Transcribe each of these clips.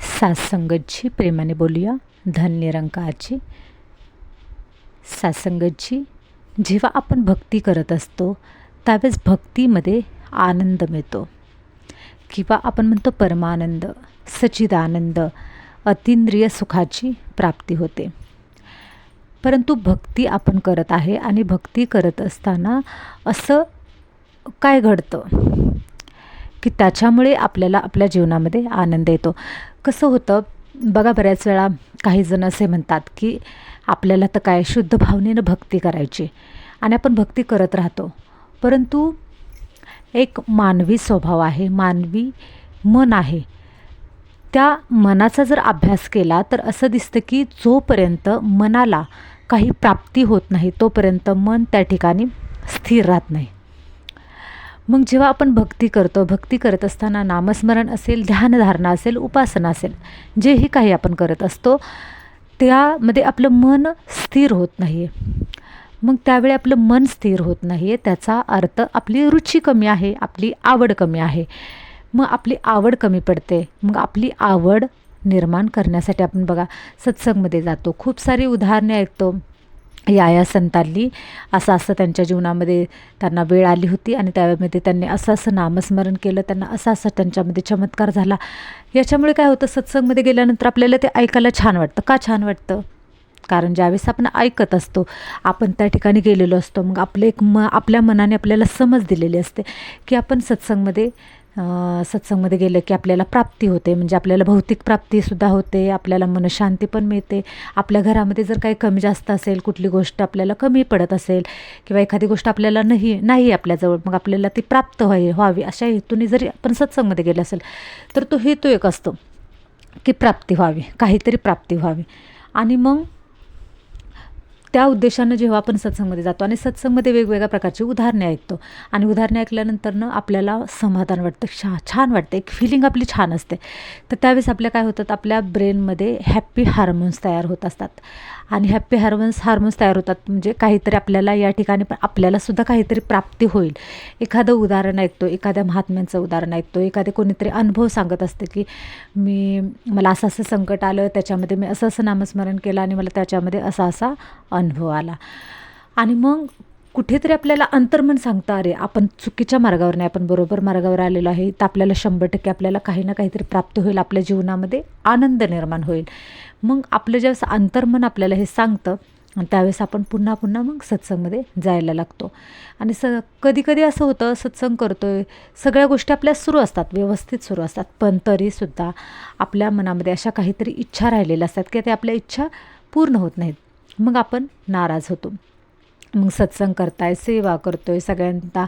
सासंगतची प्रेमाने बोलूया. धन निरंकारची. सासंगतची जेव्हा आपण भक्ती करत असतो त्यावेळेस भक्तीमध्ये आनंद मिळतो. किंवा आपण म्हणतो परमानंद सचिदानंद अतिंद्रिय सुखाची प्राप्ती होते. परंतु भक्ती आपण करत आहे आणि भक्ती करत असताना असं काय घडतं? की त्याच्यामुळे आपल्याला आपल्या जीवनामध्ये आनंद येतो. कसं होतं बघा बऱ्याच वेळा काही जण असे म्हणतात की आपल्याला तर काय शुद्ध भावनेनं भक्ती करायची आणि आपण भक्ती करत राहतो. परंतु एक मानवी स्वभाव आहे मानवी मन आहे. त्या मनाचा जर अभ्यास केला तर असं दिसतं की जोपर्यंत मनाला काही प्राप्ती होत नाही तोपर्यंत मन त्या ठिकाणी स्थिर राहत नाही. मग जेव्हा आपण भक्ती करतो भक्ती करत असताना नामस्मरण असेल ध्यानधारणा असेल उपासना असेल जेही काही आपण करत असतो त्यामध्ये आपलं मन स्थिर होत नाही आहे मग त्यावेळी आपलं मन स्थिर होत नाही आहे त्याचा अर्थ आपली रुची कमी आहे आपली आवड कमी आहे. मग आपली आवड कमी पडते. मग आपली आवड निर्माण करण्यासाठी आपण बघा सत्संगमध्ये जातो. खूप सारी उदाहरणे ऐकतो. या या संतांनी असं असं त्यांच्या जीवनामध्ये त्यांना वेळ आली होती आणि त्यावेळेमध्ये त्यांनी असं असं नामस्मरण केलं त्यांना असं असं त्यांच्यामध्ये चमत्कार झाला. याच्यामुळे काय होतं सत्संगमध्ये गेल्यानंतर आपल्याला ते ऐकायला छान वाटतं. का छान वाटतं? कारण ज्यावेळेस आपण ऐकत असतो आपण त्या ठिकाणी गेलेलो असतो मग आपले एक म आपल्या मनाने आपल्याला समज दिलेली असते की आपण सत्संगमध्ये सत्संगमध्ये गेलं की आपल्याला प्राप्ती होते. म्हणजे आपल्याला भौतिक प्राप्तीसुद्धा होते. आपल्याला मनशांती पण मिळते. आपल्या घरामध्ये जर काही कमी जास्त असेल कुठली गोष्ट आपल्याला कमी पडत असेल किंवा एखादी गोष्ट आपल्याला नाही नाही आपल्याजवळ मग आपल्याला ती प्राप्त व्हावी व्हावी अशा हेतूने जरी आपण सत्संगमध्ये गेलं असेल तर तो हेतू एक असतो की प्राप्ती व्हावी काहीतरी प्राप्ती व्हावी. आणि मग त्या उद्देशानं जेव्हा आपण सत्संगमध्ये जातो आणि सत्संगमध्ये वेगवेगळ्या प्रकारची उदाहरणे ऐकतो आणि उदाहरणे ऐकल्यानंतरनं आपल्याला समाधान वाटतं छा छान वाटतं एक फिलिंग आपली छान असते. तर त्यावेळेस आपल्या काय होतात आपल्या ब्रेनमध्ये हॅप्पी हार्मोन्स तयार होत असतात. आणि हॅप्पी हार्मोन्स हार्मोन्स तयार होतात. म्हणजे काहीतरी आपल्याला या ठिकाणी पण आपल्यालासुद्धा काहीतरी प्राप्ती होईल. एखादं उदाहरण ऐकतो एखाद्या महात्म्यांचं उदाहरण ऐकतो एखादे कोणीतरी अनुभव सांगत असते की मी मला असं असं संकट आलं त्याच्यामध्ये मी असं असं नामस्मरण केलं आणि मला त्याच्यामध्ये असा असा अनुभव आला. आणि मग कुठेतरी आपल्याला अंतर्मन सांगतं अरे आपण चुकीच्या मार्गावर नाही आपण बरोबर मार्गावर आलेलो आहे. तर आपल्याला शंभर टक्के आपल्याला काही ना काहीतरी प्राप्त होईल आपल्या जीवनामध्ये आनंद निर्माण होईल. मग आपलं ज्यावेळेस अंतर्मन आपल्याला हे सांगतं आणि त्यावेळेस आपण पुन्हा पुन्हा मग सत्संगमध्ये जायला लागतो. आणि स कधी कधी असं होतं सत्संग करतो आहे सगळ्या गोष्टी आपल्या सुरू असतात व्यवस्थित सुरू असतात. पण तरीसुद्धा आपल्या मनामध्ये अशा काहीतरी इच्छा राहिलेल्या असतात की ते आपल्या इच्छा पूर्ण होत नाहीत. मग आपण नाराज होतो. मग सत्संग करताय सेवा करतो आहे सगळ्यांना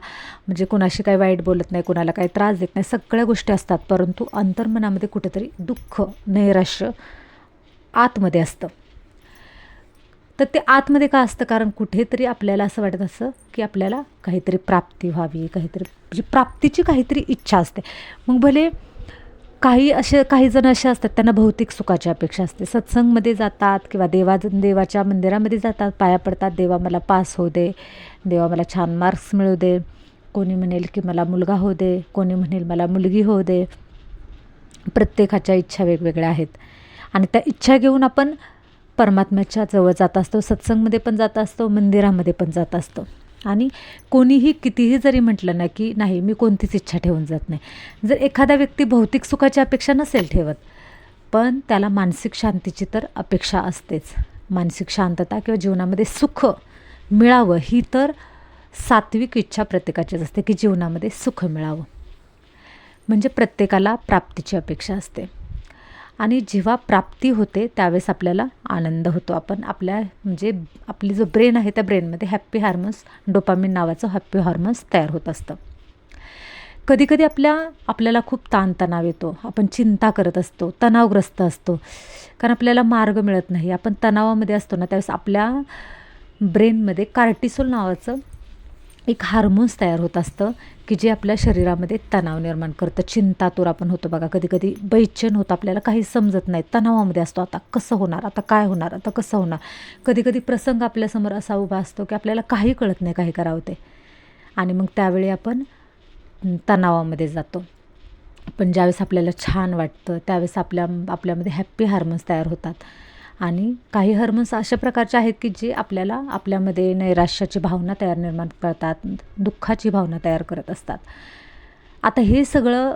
म्हणजे कुणाशी काही वाईट बोलत नाही कुणाला काही त्रास देत नाही सगळ्या गोष्टी असतात. परंतु अंतर्मनामध्ये कुठेतरी दुःख नैराश्य आतमध्ये असतं. तर ते आतमध्ये का असतं? कारण कुठेतरी आपल्याला असं वाटत असं की आपल्याला काहीतरी प्राप्ती व्हावी काहीतरी म्हणजे प्राप्तीची काहीतरी इच्छा असते. मग भले काही असे काही जण असे असतात त्यांना भौतिक सुखाची अपेक्षा असते. सत्संगमध्ये जातात किंवा देवा देवाच्या मंदिरामध्ये जातात पाया पडतात देवा मला पास होऊ दे देवा मला छान मार्क्स मिळू दे कोणी म्हणेल की मला मुलगा होऊ दे कोणी म्हणेल मला मुलगी होऊ दे. प्रत्येकाच्या इच्छा वेगवेगळ्या आहेत. आणि त्या इच्छा घेऊन आपण परमात्म्याच्या जवळ जात असतो सत्संगमध्ये पण जात असतो मंदिरामध्ये पण जात असतो. आणि कोणीही कितीही जरी म्हटलं ना की नाही मी कोणतीच इच्छा ठेवून जात नाही. जर एखादा व्यक्ती भौतिक सुखाची अपेक्षा नसेल ठेवत पण त्याला मानसिक शांतीची तर अपेक्षा असतेच. मानसिक शांतता किंवा जीवनामध्ये सुख मिळावं ही तर सात्विक इच्छा प्रत्येकाचीच असते की जीवनामध्ये सुख मिळावं. म्हणजे प्रत्येकाला प्राप्तीची अपेक्षा असते. आणि जेव्हा प्राप्ती होते त्यावेळेस आपल्याला आनंद होतो. आपण आपल्या म्हणजे आपली जो ब्रेन आहे त्या ब्रेनमध्ये हॅप्पी हार्मोन्स डोपामिन नावाचं हॅप्पी हार्मोन्स तयार होत असतं. कधीकधी आपल्या आपल्याला खूप ताणतणाव येतो. आपण चिंता करत असतो तणावग्रस्त असतो. कारण आपल्याला मार्ग मिळत नाही. आपण तणावामध्ये असतो ना त्यावेळेस आपल्या ब्रेनमध्ये कार्टिसोल नावाचं एक हार्मोन्स तयार होत असतं की जे आपल्या शरीरामध्ये तणाव निर्माण करतं. चिंतातूर आपण होतो बघा कधी कधी बैचन होतं आपल्याला काही समजत नाही. तणावामध्ये असतो. आता कसं होणार? आता काय होणार? आता कसं होणार? कधी कधी प्रसंग आपल्यासमोर असा उभा असतो की आपल्याला काही कळत नाही काही करावं ते. आणि मग त्यावेळी आपण तणावामध्ये जातो. पण ज्यावेळेस आपल्याला छान वाटतं त्यावेळेस आपल्या आपल्यामध्ये हॅप्पी हार्मोन्स तयार होतात. आणि काही हर्मोन्स अशा प्रकारचे आहेत की जे आपल्याला आपल्यामध्ये नैराश्याची भावना तयार निर्माण करतात दुःखाची भावना तयार करत असतात. आता हे सगळं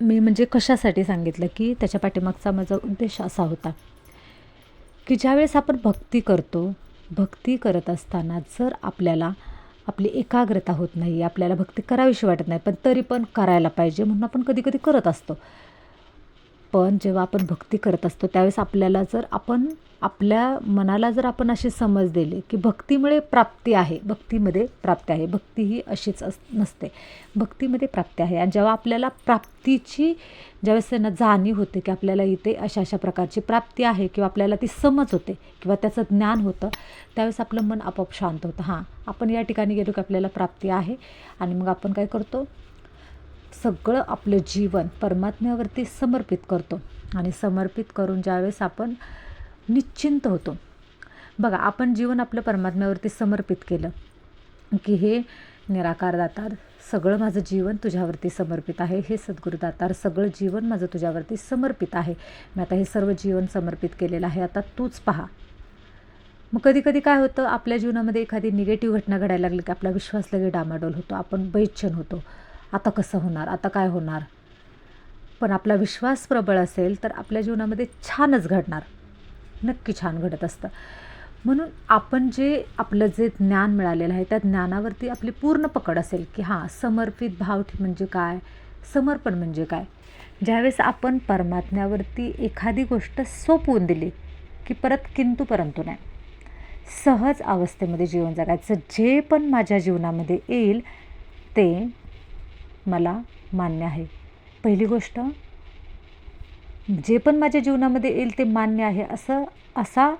मी म्हणजे कशासाठी सांगितलं की त्याच्या पाठीमागचा माझा उद्देश असा होता की ज्यावेळेस आपण भक्ती करतो भक्ती करत असताना जर आपल्याला आपली एकाग्रता होत नाही आपल्याला भक्ती करावीशी वाटत नाही पण तरी पण करायला पाहिजे म्हणून आपण कधी कधी करत असतो. पण जेव्हा आपण भक्ती करत असतो त्यावेळेस आपल्याला जर आपण आपल्या मनाला जर आपण अशी समज दिली की भक्तीमुळे प्राप्ती आहे भक्तीमध्ये प्राप्ती आहे भक्ती ही अशीच अस नसते. भक्तीमध्ये प्राप्ती आहे. आणि जेव्हा आपल्याला प्राप्तीची ज्यावेळेस त्यांना जाणीव होते की आपल्याला इथे अशा अशा प्रकारची प्राप्ती आहे किंवा आपल्याला ती समज होते किंवा त्याचं ज्ञान होतं त्यावेळेस आपलं मन आपोआप शांत होतं. हां आपण या ठिकाणी गेलो की आपल्याला प्राप्ती आहे. आणि मग आपण काय करतो? सगळं आपलं जीवन परमात्म्यावरती समर्पित करतो. आणि समर्पित करून ज्यावेळेस आपण निश्चिंत होतो. बघा आपण जीवन आपलं परमात्म्यावरती समर्पित केलं की हे निराकार दातार सगळं माझं जीवन तुझ्यावरती समर्पित आहे. हे सद्गुरू दातार सगळं जीवन माझं तुझ्यावरती समर्पित आहे. मी आता हे सर्व जीवन समर्पित केलेलं आहे. आता तूच पहा. मग कधी कधी काय होतं? आपल्या जीवनामध्ये एखादी निगेटिव्ह घटना घडायला लागली की आपला विश्वास लगे डामाडोल होतो. आपण बैच्छन होतो. आता कसं होणार? आता काय होणार? पण आपला विश्वास प्रबळ असेल तर आपल्या जीवनामध्ये छानच घडणार. नक्की छान घडत असतं. म्हणून आपण जे आपलं जे ज्ञान मिळालेलं आहे त्या ज्ञानावरती आपली पूर्ण पकड असेल की हां समर्पित भाव म्हणजे काय? समर्पण म्हणजे काय? ज्यावेळेस आपण परमात्म्यावरती एखादी गोष्ट सोपवून दिली की परत किंतु परंतु नाही. सहज अवस्थेमध्ये जीवन जगायचं. जे पण माझ्या जीवनामध्ये येईल ते मला मान्य आहे. पहिली गोष्ट जे पण माझ्या जीवनामध्ये येईल ते मान्य आहे असं असा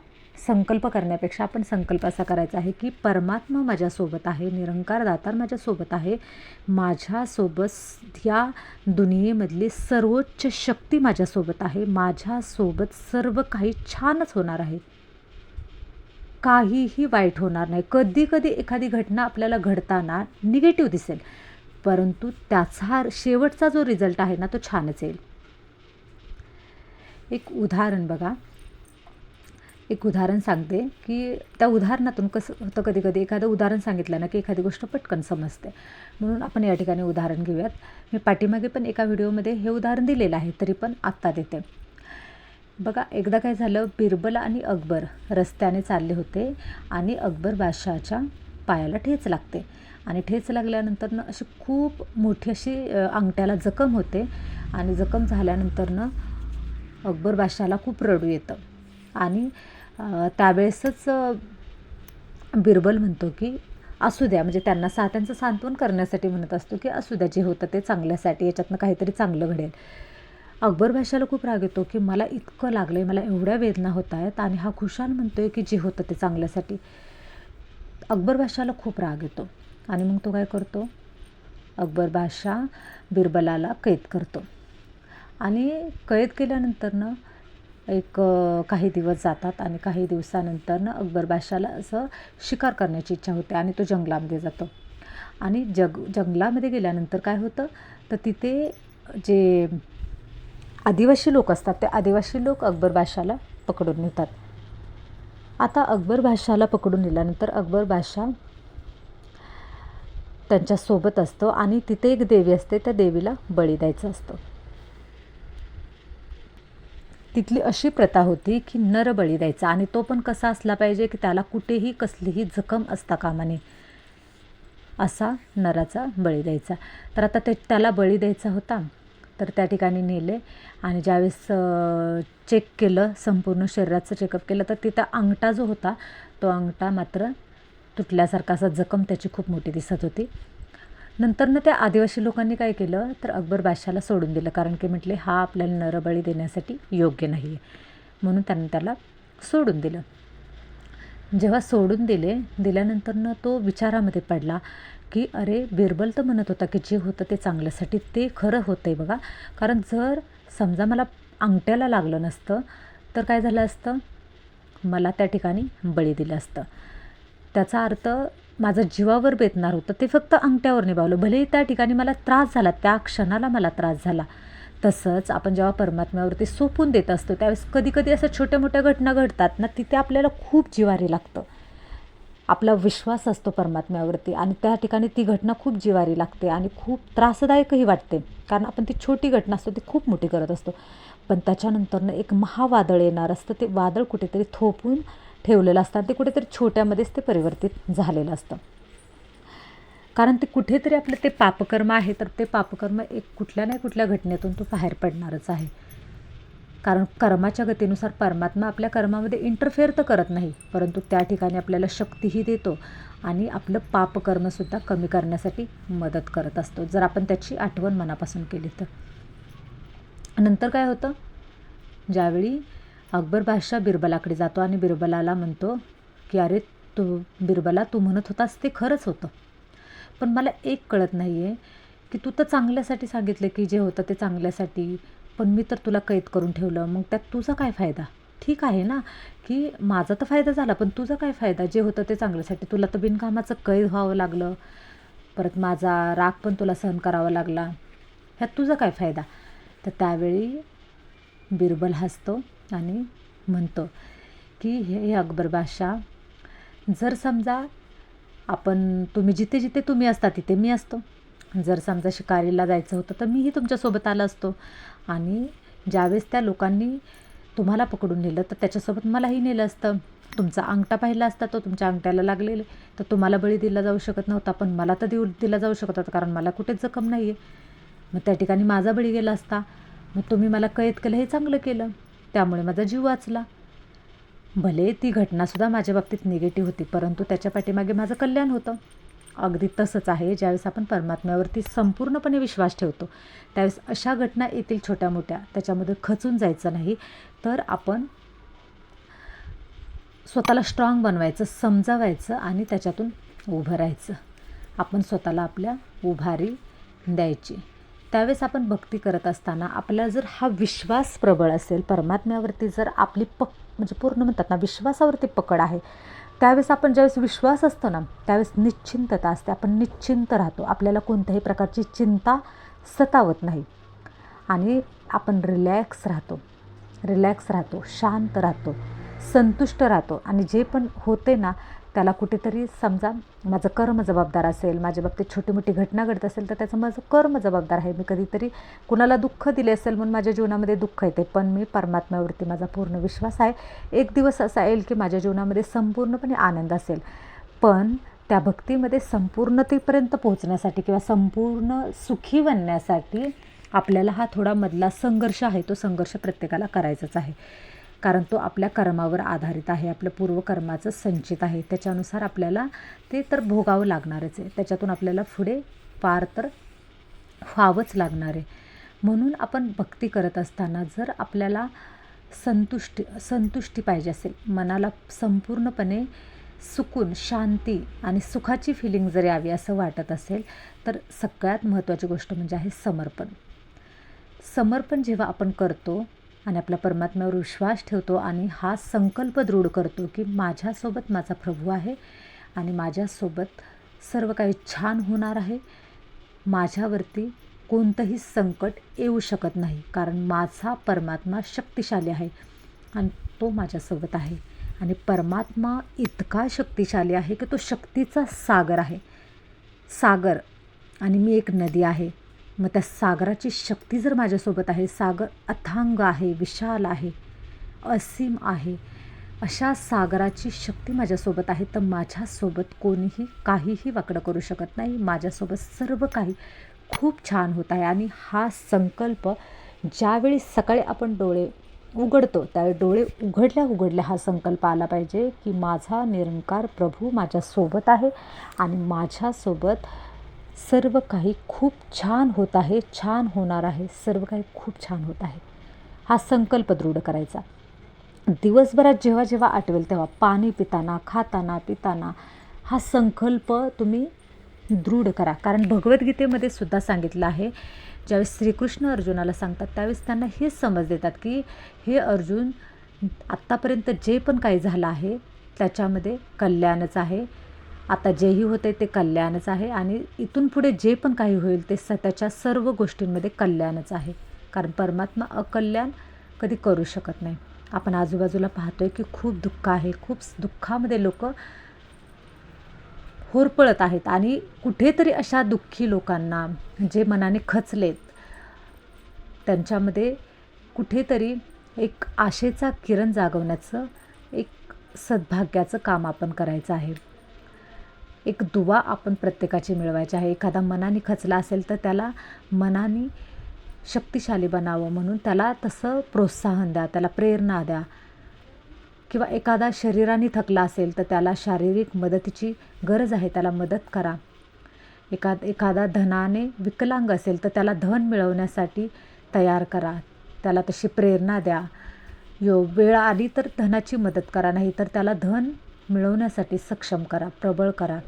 संकल्प करण्यापेक्षा आपण संकल्प असा करायचा आहे की परमात्मा माझ्यासोबत आहे निरंकार दातार माझ्यासोबत आहे माझ्यासोबत ह्या दुनियेमधली सर्वोच्च शक्ती माझ्यासोबत आहे माझ्यासोबत सर्व काही छानच होणार आहे. काहीही वाईट होणार नाही. कधी कधी एखादी घटना आपल्याला घडताना निगेटिव्ह दिसेल. परंतु त्याचा शेवटचा जो रिझल्ट आहे ना तो छानच येईल. एक उदाहरण बघा. एक उदाहरण सांगते की त्या उदाहरणातून कसं होतं कधी कधी एखादं उदाहरण सांगितलं ना की एखादी गोष्ट पटकन समजते. म्हणून आपण या ठिकाणी उदाहरण घेऊयात. मी पाठीमागे पण एका व्हिडिओमध्ये हे उदाहरण दिलेलं आहे तरी पण आत्ता देते. बघा एकदा काय झालं बिरबल आणि अकबर रस्त्याने चालले होते आणि अकबर बादशहाच्या पायाला ठेच लागते. आणि ठेच लागल्यानंतरनं अशी खूप मोठी अशी अंगठ्याला जखम होते. आणि जखम झाल्यानंतरनं अकबर बादशाला खूप रडू येतं. आणि त्यावेळेसच बिरबल म्हणतो की असू द्या म्हणजे त्यांना सा त्यांचं सांत्वन करण्यासाठी म्हणत असतो की असू द्या जे होतं ते चांगल्यासाठी याच्यातनं काहीतरी चांगलं घडेल. अकबर भाषाला खूप राग येतो की मला इतकं लागलं आहे मला एवढ्या वेदना होत आहेत आणि हा खुशाल म्हणतो आहे की जे होतं ते चांगल्यासाठी. अकबर भाषाला खूप राग येतो. आणि मग तो काय करतो? अकबर बादशाह बिरबलाला कैद करतो. आणि कैद केल्यानंतरनं एक काही दिवस जातात आणि काही दिवसानंतरनं अकबर बादशाला असं शिकार करण्याची इच्छा होते आणि तो जंगलामध्ये जातो. आणि जग जंगलामध्ये गेल्यानंतर काय होतं? तर तिथे जे आदिवासी लोक असतात ते आदिवासी लोक अकबर बादशाला पकडून नेतात. आता अकबर बादशाला पकडून नेल्यानंतर अकबर बादशाह त्यांच्यासोबत असतो आणि तिथे एक देवी असते त्या देवीला बळी द्यायचं असतं. तिथली अशी प्रथा होती की नर बळी द्यायचा आणि तो पण कसा असला पाहिजे की त्याला कुठेही कसलीही जखम असता कामाने असा नराचा बळी द्यायचा. तर आता ते त्याला बळी द्यायचा होता तर त्या ठिकाणी नेले आणि ज्यावेळेस चेक केलं संपूर्ण शरीराचं चेकअप केलं तर तिथं अंगठा जो होता तो अंगठा मात्र तुटल्यासारखा असा जखम त्याची खूप मोठी दिसत होती. नंतरनं त्या आदिवासी लोकांनी काय केलं? तर अकबर बादशाला सोडून दिलं. कारण की म्हटले हा आपल्याला नरबळी देण्यासाठी योग्य नाही आहे म्हणून त्यांनी त्याला सोडून दिलं. जेव्हा सोडून दिले दिल्यानंतरनं तो विचारामध्ये पडला की अरे बिरबल तर म्हणत होता की जे होतं ते चांगल्यासाठी ते खरं होतं आहे बघा. कारण जर समजा मला अंगठ्याला लागलं नसतं तर काय झालं असतं? मला त्या ठिकाणी बळी दिलं असतं. त्याचा अर्थ माझं जीवावर बेतणार होतं. ते फक्त अंगठ्यावर निभावलं. भलेही त्या ठिकाणी मला त्रास झाला त्या क्षणाला मला त्रास झाला. तसंच आपण जेव्हा परमात्म्यावरती सोपून देत असतो त्यावेळेस कधी कधी असं छोट्या मोठ्या घटना घडतात ना तिथे आपल्याला खूप जिवारी लागतं. आपला विश्वास असतो परमात्म्यावरती आणि त्या ठिकाणी ती घटना खूप जिवारी लागते आणि खूप त्रासदायकही वाटते. कारण आपण ती छोटी घटना असतो ती खूप मोठी करत असतो. पण त्याच्यानंतरनं एक महावादळ येणार असतं. ते वादळ कुठेतरी थोपून ठेवलेलं असतं आणि ते कुठेतरी छोट्यामध्येच ते परिवर्तित झालेलं असतं. कारण ते कुठेतरी आपलं ते पापकर्म आहे तर ते पापकर्म एक कुठल्या नाही कुठल्या घटनेतून तो बाहेर पडणारच आहे. कारण कर्माच्या गतीनुसार परमात्मा आपल्या कर्मामध्ये इंटरफेअर तर करत नाही परंतु त्या ठिकाणी आपल्याला शक्तीही देतो आणि आपलं पापकर्मसुद्धा कमी करण्यासाठी मदत करत असतो जर आपण त्याची आठवण मनापासून केली तर. नंतर काय होतं? ज्यावेळी अकबर बादशाह बिरबलाकडे जातो आणि बिरबलाला म्हणतो की अरे तू बिरबला तू म्हणत होतास ते खरंच होतं. पण मला एक कळत नाही आहे की तू तर चांगल्यासाठी सांगितलं की जे होतं ते चांगल्यासाठी पण मी तर तुला कैद करून ठेवलं. मग त्यात तुझा काय फायदा? ठीक आहे ना? की माझा तर फायदा झाला पण तुझा काय फायदा? जे होतं ते चांगल्यासाठी. तुला तर बिनकामाचं कैद व्हावं लागलं. परत माझा राग पण तुला सहन करावा लागला. ह्यात तुझा काय फायदा? तर त्यावेळी बिरबल हसतो. आणि म्हणतो की हे अकबर बादशाह जर समजा आपण तुम्ही जिथे जिथे तुम्ही असता तिथे मी असतो. जर समजा शिकारीला जायचं होतं तर मीही तुमच्यासोबत आलं असतो. आणि ज्यावेळेस त्या लोकांनी तुम्हाला पकडून नेलं तर त्याच्यासोबत मलाही नेलं असतं. तुमचा अंगठा पाहिला असता तो तुमच्या अंगठ्याला लागलेले. तर तुम्हाला बळी दिला जाऊ शकत नव्हता पण मला तर देऊ दिला जाऊ शकत होता कारण मला कुठेच जखम नाही आहे मग त्या ठिकाणी माझा बळी गेला असता. मग तुम्ही मला कैद केलं हे चांगलं केलं. त्यामुळे माझा जीव वाचला. भले ती घटनासुद्धा माझ्या बाबतीत निगेटिव्ह होती परंतु त्याच्या पाठीमागे माझं कल्याण होतं. अगदी तसंच आहे ज्यावेळेस आपण परमात्म्यावरती संपूर्णपणे विश्वास ठेवतो त्यावेळेस अशा घटना येतील छोट्या मोठ्या त्याच्यामध्ये खचून जायचं नाही तर आपण स्वतःला स्ट्रॉंग बनवायचं समजावायचं आणि त्याच्यातून उभं राहायचं. आपण स्वतःला आपल्या उभारी द्यायची. त्यावेळेस आपण भक्ती करत असताना आपला जर हा विश्वास प्रबळ असेल परमात्म्यावरती जर आपली पक म्हणजे पूर्ण म्हणतात ना विश्वासावरती पकड आहे त्यावेळेस आपण ज्यावेळेस विश्वास असतो ना त्यावेळेस निश्चिंतता असते. आपण निश्चिंत राहतो. आपल्याला कोणत्याही प्रकारची चिंता सतावत नाही. आणि आपण रिलॅक्स राहतो. रिलॅक्स राहतो. शांत राहतो. संतुष्ट राहतो. आणि जे पण होते ना त्याला कुठेतरी समजा माझं कर्म जबाबदार असेल माझ्या बाबतीत छोटी मोठी घटना घडत असेल तर त्याचं माझं कर्म जबाबदार आहे. मी कधीतरी कुणाला दुःख दिले असेल म्हणून माझ्या जीवनामध्ये दुःख येते पण मी परमात्म्यावरती माझा पूर्ण विश्वास आहे. एक दिवस असा येईल की माझ्या जीवनामध्ये संपूर्णपणे आनंद असेल. पण त्या भक्तीमध्ये संपूर्णतेपर्यंत पोहोचण्यासाठी किंवा संपूर्ण सुखी बनण्यासाठी आपल्याला हा थोडा मधला संघर्ष आहे तो संघर्ष प्रत्येकाला करायचाच आहे. कारण तो आपल्या कर्मावर आधारित आहे आपलं पूर्वकर्माचं संचित आहे. त्याच्यानुसार आपल्याला ते तर भोगावं लागणारच आहे. त्याच्यातून आपल्याला पुढे पार तर व्हावंच लागणार आहे. म्हणून आपण भक्ती करत असताना जर आपल्याला संतुष्टी संतुष्टी पाहिजे असेल मनाला संपूर्णपणे सुकून शांती आणि सुखाची फिलिंग जर यावी असं वाटत असेल तर सगळ्यात महत्त्वाची गोष्ट म्हणजे आहे समर्पण. समर्पण जेव्हा आपण करतो आणि आपल्या परमात्म्यावर विश्वास ठेवतो आणि हा संकल्प दृढ करतो की माझ्यासोबत माझा प्रभू आहे आणि माझ्यासोबत सर्व काही छान होणार आहे. माझ्यावरती कोणतंही संकट येऊ शकत नाही कारण माझा परमात्मा शक्तिशाली आहे आणि तो माझ्यासोबत आहे. आणि परमात्मा इतका शक्तिशाली आहे की तो शक्तीचा सागर आहे. सागर आणि मी एक नदी आहे. मग त्या सागराची शक्ती जर माझ्यासोबत आहे सागर अथांग आहे विशाल आहे असीम आहे अशा सागराची शक्ती माझ्यासोबत आहे तर माझ्यासोबत कोणीही काहीही वाकडं करू शकत नाही. माझ्यासोबत सर्व काही खूप छान होत आहे आणि हा संकल्प ज्यावेळी सकाळी आपण डोळे उघडतो त्यावेळी डोळे उघडल्या उघडल्या हा संकल्प आला पाहिजे की माझा निरंकार प्रभू माझ्यासोबत आहे आणि माझ्यासोबत सर्व काही खूप छान होत आहे छान होणार आहे सर्व काही खूप छान होत आहे. हा संकल्प दृढ करायचा. दिवसभरात जेव्हा जेव्हा आठवेल तेव्हा पाणी पिताना खाताना पिताना हा संकल्प तुम्ही दृढ करा. कारण भगवद्गीतेमध्ये सुद्धा सांगितलं आहे ज्यावेळेस श्रीकृष्ण अर्जुनाला सांगतात त्यावेळेस त्यांना हेच समज देतात की हे अर्जुन आत्तापर्यंत जे पण काही झालं आहे त्याच्यामध्ये कल्याणच आहे. आता जेही होते ते कल्याणच आहे आणि इथून पुढे जे पण काही होईल ते स त्याच्या सर्व गोष्टींमध्ये कल्याणच आहे. कारण परमात्मा अकल्याण कधी करू शकत नाही. आपण आजूबाजूला पाहतो आहे की खूप दुःख आहे. खूप दुःखामध्ये लोक होरपळत आहेत आणि कुठेतरी अशा दुःखी लोकांना जे मनाने खचलेत त्यांच्यामध्ये कुठेतरी एक आशेचा किरण जागवण्याचं एक सद्भाग्याचं काम आपण करायचं आहे. एक दुवा आपण प्रत्येकाची मिळवायची आहे. एखादा मनाने खचला असेल तर त्याला मनाने शक्तिशाली बनावं म्हणून त्याला तसं प्रोत्साहन द्या त्याला प्रेरणा द्या. किंवा एखादा शरीराने थकला असेल तर त्याला शारीरिक मदतीची गरज आहे त्याला मदत करा. एखाद एखादा धनाने विकलांग असेल तर त्याला धन मिळवण्यासाठी तयार करा. त्याला तशी प्रेरणा द्या. यो वेळ आली तर धनाची मदत करा नाही तर त्याला धन मिळवण्यासाठी सक्षम करा प्रबळ करा.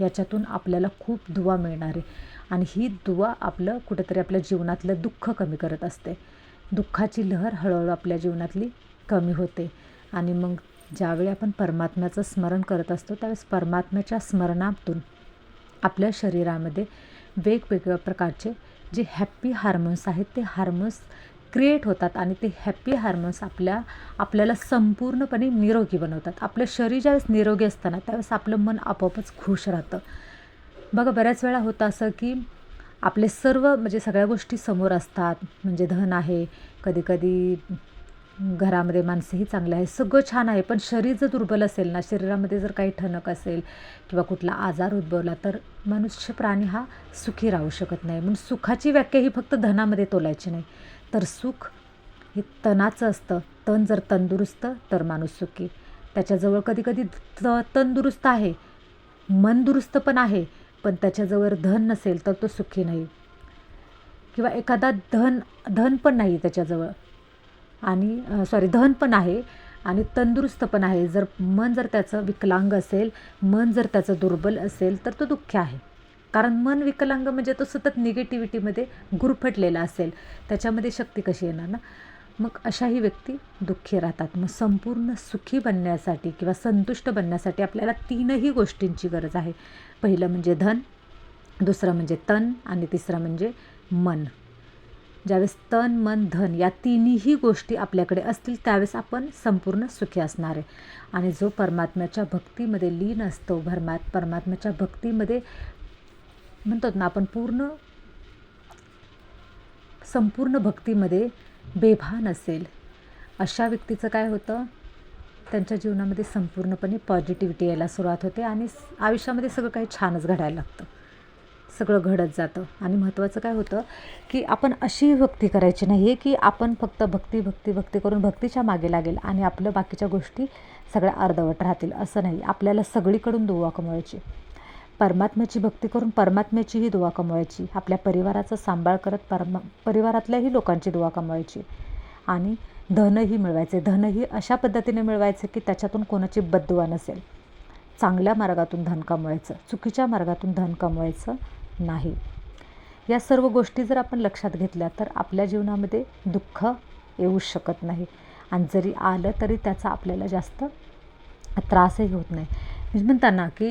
याच्यातून आपल्याला खूप दुवा मिळणार आहे. आणि ही दुवा आपलं कुठेतरी आपल्या जीवनातलं दुःख कमी करत असते. दुःखाची लहर हळूहळू आपल्या जीवनातली कमी होते. आणि मग ज्यावेळी आपण परमात्म्याचं स्मरण करत असतो त्यावेळेस परमात्म्याच्या स्मरणातून आपल्या शरीरामध्ये वेगवेगळ्या प्रकारचे जे हॅप्पी हार्मोन्स आहेत ते हार्मोन्स क्रिएट होतात आणि ते हॅप्पी हार्मोन्स आपल्या आपल्याला संपूर्णपणे निरोगी बनवतात. आपलं शरीर ज्यावेळेस निरोगी असताना त्यावेळेस आपलं मन आपोआपच खुश राहतं. बघा बऱ्याच वेळा होतं असं की आपले सर्व म्हणजे सगळ्या गोष्टी समोर असतात. म्हणजे धन आहे कधीकधी घरामध्ये माणसंही चांगले आहे सगळं छान आहे. पण शरीर जर दुर्बल असेल ना शरीरामध्ये जर काही ठणक असेल किंवा कुठला आजार उद्भवला तर मनुष्य प्राणी हा सुखी राहू शकत नाही. म्हणून सुखाची व्याख्या ही फक्त धनामध्ये तोलायची नाही. तर सुख हे तणाचं असतं. तण जर तंदुरुस्त तर माणूस सुखी. त्याच्याजवळ कधीकधी त तंदुरुस्त आहे. मन दुरुस्त पण आहे पण त्याच्याजवळ धन नसेल तर तो सुखी नाही. किंवा एखादा धन धन पण नाही त्याच्याजवळ. आणि सॉरी धन पण आहे आणि तंदुरुस्त पण आहे. जर मन जर त्याचं विकलांग असेल मन जर त्याचं दुर्बल असेल तर तो दुःख आहे. कारण मन विकलांग म्हणजे तो सतत निगेटिव्हिटीमध्ये गुरफटलेला असेल. त्याच्यामध्ये शक्ती कशी येणार ना? मग अशाही व्यक्ती दुःखी राहतात. मग संपूर्ण सुखी बनण्यासाठी किंवा संतुष्ट बनण्यासाठी आपल्याला तीनही गोष्टींची गरज आहे. पहिलं म्हणजे धन दुसरं म्हणजे तन आणि तिसरं म्हणजे मन. ज्यावेळेस तन मन धन या तिन्ही गोष्टी आपल्याकडे असतील त्यावेळेस आपण संपूर्ण सुखी असणार आहे. आणि जो परमात्म्याच्या भक्तीमध्ये लीन असतो भरमात परमात्म्याच्या भक्तीमध्ये म्हणतात ना आपण पूर्ण संपूर्ण भक्तीमध्ये बेभान असेल. अशा व्यक्तीचं काय होतं? त्यांच्या जीवनामध्ये संपूर्णपणे पॉझिटिव्हिटी यायला सुरुवात होते आणि आयुष्यामध्ये सगळं काही छानच घडायला लागतं. सगळं घडत जातं. आणि महत्त्वाचं काय होतं की आपण अशी भक्ती करायची नाही आहे की आपण फक्त भक्ती भक्ती भक्ती करून भक्तीच्या मागे लागेल आणि आपलं बाकीच्या गोष्टी सगळ्या अर्धवट राहतील. असं नाही. आपल्याला सगळीकडून दुवा कमवायची. परमात्म्याची भक्ती करून परमात्म्याचीही दुवा कमवायची. आपल्या परिवाराचा सांभाळ करत परमा परिवारातल्याही लोकांची दुवा कमवायची. आणि धनही मिळवायचे. धनही अशा पद्धतीने मिळवायचे की त्याच्यातून कोणाची बद्दुवा नसेल. चांगल्या मार्गातून धन कमवायचं. चुकीच्या मार्गातून धन कमवायचं नाही. या सर्व गोष्टी जर आपण लक्षात घेतल्या तर आपल्या जीवनामध्ये दुःख येऊ शकत नाही. आणि जरी आलं तरी त्याचा आपल्याला जास्त त्रासही होत नाही. म्हणजे म्हणताना की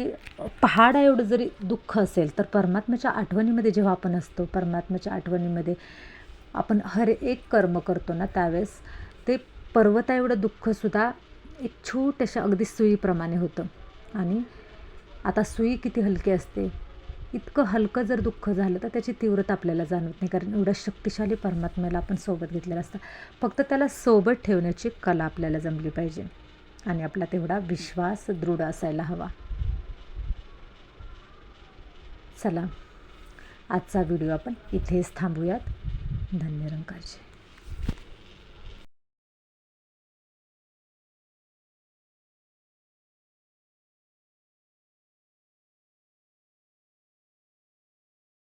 पहाडा एवढं जरी दुःख असेल तर परमात्म्याच्या आठवणीमध्ये जेव्हा आपण असतो परमात्म्याच्या आठवणीमध्ये आपण हर एक कर्म करतो ना त्यावेळेस ते पर्वता एवढं दुःखसुद्धा एक छोट्याशा अगदी सुईप्रमाणे होतं. आणि आता सुई किती हलकी असते इतकं हलकं जर दुःख झालं तर त्याची तीव्रता आपल्याला जाणवत नाही कारण एवढ्या शक्तिशाली परमात्म्याला आपण सोबत घेतलेलं असतं. फक्त त्याला सोबत ठेवण्याची कला आपल्याला जमली पाहिजे. आणि आपला तेवढा विश्वास दृढ असायला हवा. चला आजचा व्हिडिओ आपण इथेच थांबूयात. धन्य रंगाचे